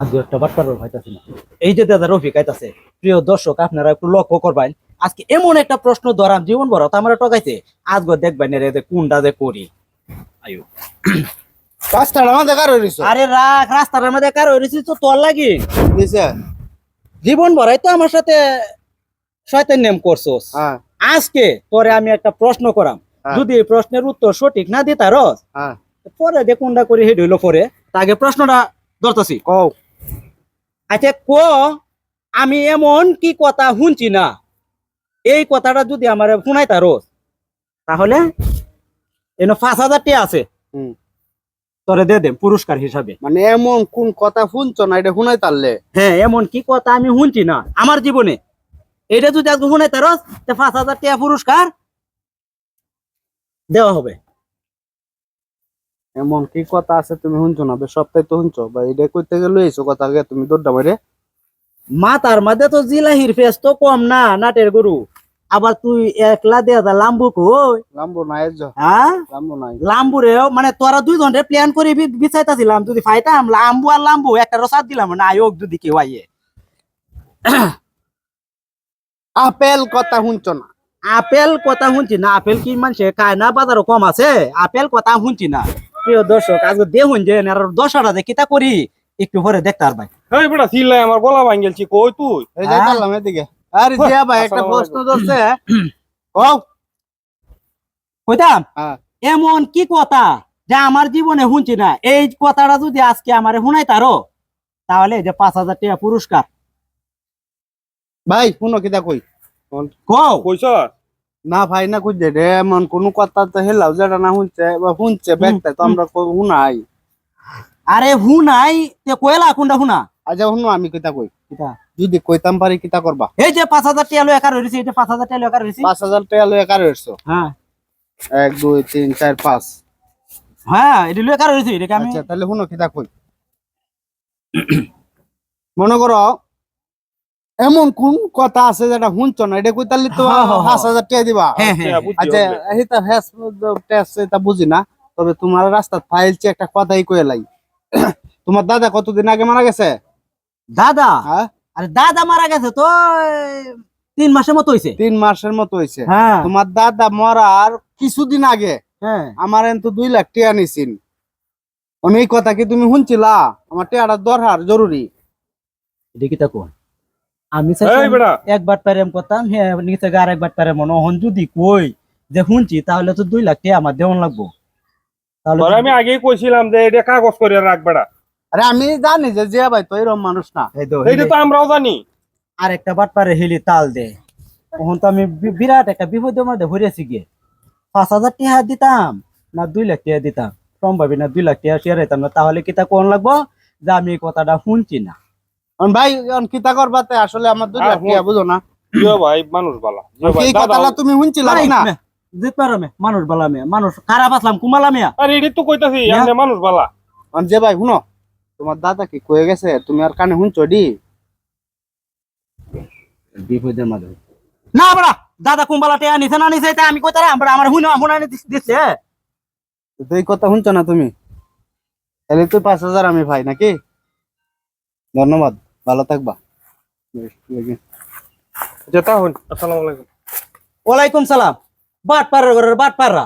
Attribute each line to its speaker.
Speaker 1: একটা বাট্টার হইতাছি না। এই যে দাদা রফিক আইতাছে প্রিয় দর্শক আপনারা একটু লক্ষ্য করবেন আজকে এমন একটা প্রশ্ন ধরাম জীবন বড় আমার টকাইছে আজকে দেখবেন রে যে কোনটা যে করি। আয়ু।
Speaker 2: রাস্তাটা আমাদের কারও রইছো
Speaker 1: আরে রাখ রাস্তার মধ্যে কার হয়েছিস তো তোর লাগি?
Speaker 2: দিছে
Speaker 1: জীবন ভরাই তো আমার সাথে শয়তান নেম করছোস।
Speaker 2: হ্যাঁ।
Speaker 1: আজকে তোরে আমি একটা প্রশ্ন করাম।
Speaker 2: হ্যাঁ।
Speaker 1: যদি এই প্রশ্নের উত্তর সঠিক না দিতারস
Speaker 2: হ্যাঁ।
Speaker 1: পরে যে কোনটা করে হেড হইল পরে। তাকে প্রশ্নটা ধরতেছি।
Speaker 2: কও।
Speaker 1: আচ্ছা ক আমি এমন কি কথা শুনছি না? এই কথাটা যদি আমার শুনাই তারস তাহলে এনে পাঁচ হাজার টিয়া আছে।
Speaker 2: হুম।
Speaker 1: তোরে দিয়ে দেম পুরস্কার হিসাবে।
Speaker 2: মানে এমন কোন কথা শুনছো না এটা শুনাই তারলে
Speaker 1: হ্যাঁ এমন কি কথা আমি শুনছি না আমার জীবনে। এটা যদি আজকে শুনাই তারস পাঁচ হাজার টিয়া পুরস্কার দেওয়া হবে।
Speaker 2: এমন কি কথা আছে তুমি শুনছো না? সপ্তাহে তো শুনছো। বা এটা কইতে গেলে এসো কথা আগে তুমি দৌড়টা বাইরে।
Speaker 1: মাতার মধ্যে তো জিলাহির ফেস তো কম না নাটের গরু। আবার তুই একলা দেয়া দা লাম্বু কই?
Speaker 2: লাম্বো নাই যা
Speaker 1: হ্যাঁ?
Speaker 2: লাম্বো নাই।
Speaker 1: লাম্বু রে মানে তোরা দুই ঘণ্টা প্ল্যান করে বি- বিছাইতাছিলাম যদি ফাইতাম লাম্বু আর লাম্বু একটা রসাদ দিলাম না আয়োগ যদি কেউ আইয়ে।
Speaker 2: আপেল কথা শুনছো না?
Speaker 1: আপেল কথা শুনছি না আপেল কি মানুষে খায় না বাজারও কম আছে? আপেল কথা শুনছি না। প্রিয় দর্শক আজকে দেখুন যে আর দশটা যে কিতা করি একটু পরে দেখতে আর ভাই।
Speaker 3: এই বেটা সিলাই আমার গলা ভাঙ্গেলছি কই তুই?
Speaker 2: এই যে
Speaker 1: হ্যাঁ?
Speaker 2: এদিকে। আরে জিয়া ভাই একটা প্রশ্ন ধরছে। কও।
Speaker 1: কইতাম
Speaker 2: হ্যাঁ।
Speaker 1: এমন কি কথা যে আমার জীবনে শুনছি না? এই কথাটা যদি আজকে আমার শুনাই তারো তাহলে যে পাঁচ হাজার টাকা পুরস্কার।
Speaker 2: ভাই শুনো কিতা কই?
Speaker 1: কও।
Speaker 3: কইছ
Speaker 2: না ভাই না খুঁজছে রে এমন কোন কথা তো হেলাও যেটা না শুনছে বা শুনছে ব্যাগটা তো আমরা শুনাই।
Speaker 1: আরে হুনাই তে কয়লা কোনটা হুনা
Speaker 2: আচ্ছা শুনো আমি কিতা কই?
Speaker 1: কিতা?
Speaker 2: যদি কইতাম পারি কিতা করবা?
Speaker 1: এই যে পাঁচ হাজার টাকা লো একার হয়েছে এই যে পাঁচ হাজার টাকা লো একার হয়েছে
Speaker 2: পাঁচ হাজার টাকা লয়ে কারও এসছো
Speaker 1: হ্যাঁ।
Speaker 2: এক দুই তিন চার পাঁচ।
Speaker 1: হ্যাঁ এটি লো একার হয়েছে এটাকে আমি
Speaker 2: আচ্ছা তাহলে শুনো কিতা কই? মনে করো এমন কোন কথা আছে যেটা শুনছো না? এটা কই তাহলে তো
Speaker 1: হ্যাঁ, হ্যাঁ,
Speaker 2: পাঁচ হাজার টাকা দিবা।
Speaker 1: হ্যাঁ হ্যাঁ
Speaker 2: আচ্ছা এটা হ্যাস টেস্ট এটা বুঝি না। তবে তোমার রাস্তা ফাইলছে একটা কথাই কই লাই। তোমার দাদা কতদিন আগে মারা গেছে?
Speaker 1: দাদা?
Speaker 2: হ্যাঁ।
Speaker 1: আরে দাদা মারা গেছে তো তিন মাসের মতো হয়েছে
Speaker 2: তিন মাসের মতো হয়েছে
Speaker 1: হ্যাঁ।
Speaker 2: তোমার দাদা মরার কিছুদিন আগে
Speaker 1: হ্যাঁ।
Speaker 2: আমার তো দুই লাখ টাকা নিছিন অনেক কথা কি তুমি শুনছিলা? আমার টাকাটা দরকার জরুরি।
Speaker 1: এটা কি তা কোন? আমি একবার প্যারেম করতাম হ্যাঁ নিচে আর একবার প্যারেম মনে যদি কই যে শুনছি তাহলে তো দুই লাখ টাকা আমার দেওয়ান লাগবো। তাহলে
Speaker 3: আমি আগেই কইছিলাম যে এটা কাগজ করে রাখবেটা
Speaker 2: আরে আমি জানি যে জিয়া ভাই তো এরকম মানুষ না।
Speaker 3: এইটা তো আমরাও জানি।
Speaker 1: আর একটা বাট পারে হেলি তাল দে। তখন তো আমি বিরাট একটা বিপদের মধ্যে হরিয়েছি গিয়ে পাঁচ হাজার টাকা দিতাম না দুই লাখ টাকা দিতাম। সম্ভবই না দুই লাখ টাকা শেয়ার হইতাম না। তাহলে কিতা কোন লাগবো? যে আমি এই কথাটা শুনছি না।
Speaker 2: ভাই এখন কিতা করবাতে আসলে আমার দুই
Speaker 3: আর
Speaker 2: লাখ বুঝো না?
Speaker 3: জিও ভাই মানুষ বালা। জিও ভাই
Speaker 2: এই কথাটা তুমি শুনছিলা না?
Speaker 1: জিত পারো মে মানুষ বালা মে মানুষ খারাপ আসলাম কুমালা মিয়া?
Speaker 3: আরে এটি তো কইতাছি
Speaker 1: না।
Speaker 3: মানুষ বালা।
Speaker 2: এখন যে ভাই শুনো তোমার দাদা কি কয়ে গেছে? তুমি আর কানে শুনছো ডি
Speaker 1: বিপদের মাঝে। না বড়া দাদা কুম্বালা টেয়া নিছে না নিছে এটা আমি কইতারে আমরা আমার হুনা হুনা দিচ্ছে
Speaker 2: তো এই কথা শুনছো না তুমি? তাহলে তো পাঁচ হাজার আমি ভাই নাকি? ধন্যবাদ। ভালো থাকবা।
Speaker 3: আচ্ছা তাহলে আসসালামু আলাইকুম।
Speaker 1: ওয়ালাইকুম সালাম। বাট পাড়ার ঘরের বাট পাড়া